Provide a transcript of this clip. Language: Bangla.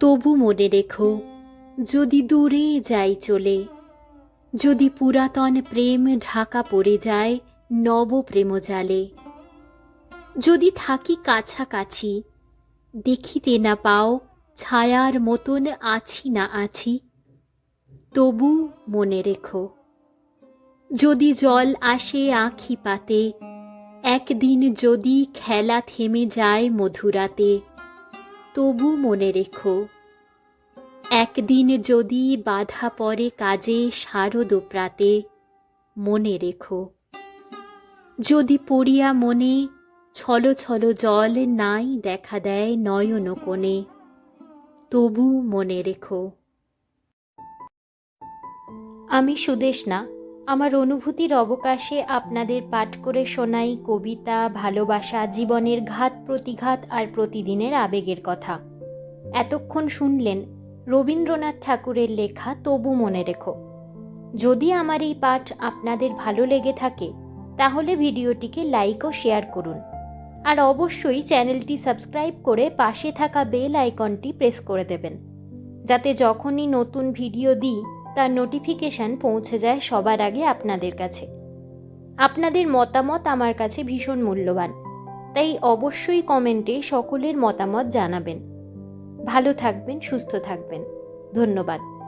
তবু মনে রেখো, যদি দূরে যাই চলে, যদি পুরাতন প্রেম ঢাকা পড়ে যায় নব প্রেম জালে যদি থাকি কাছাকাছি, দেখিতে না পাও ছায়ার মতন আছি না আছি, তবু মনে রেখো, যদি জল আসে আঁখি পাতে একদিন যদি খেলা থেমে যায় মধুরাতে তবু মনে রেখো, একদিন যদি বাধা পড়ে কাজে শারদ প্রাতে, মনে রেখো। যদি পড়িয়া মনে ছলো ছলো জল নাই দেখা দেয় নয়ন কোণে, তবু মনে রেখো। আমি সুদেশনা আমার অনুভূতির অবকাশে আপনাদের পাঠ করে শোনাই কবিতা, ভালোবাসা, জীবনের ঘাত, প্রতিঘাত আর প্রতিদিনের আবেগের কথা। এতক্ষণ শুনলেন রবীন্দ্রনাথ ঠাকুরের লেখা তবু মনে রেখো। যদি আমার এই পাঠ আপনাদের ভালো লেগে থাকে, তাহলে ভিডিওটিকে লাইক ও শেয়ার করুন। আর অবশ্যই চ্যানেলটি সাবস্ক্রাইব করে পাশে থাকা বেল আইকনটি প্রেস করে দেবেন। যাতে যখনই নতুন ভিডিও দিই তার নোটিফিকেশান পৌঁছে যায় সবার আগে আপনাদের কাছে। আপনাদের মতামত আমার কাছে ভীষণ মূল্যবান। তাই অবশ্যই কমেন্টে সকলের মতামত জানাবেন। ভালো থাকবেন, সুস্থ থাকবেন। ধন্যবাদ।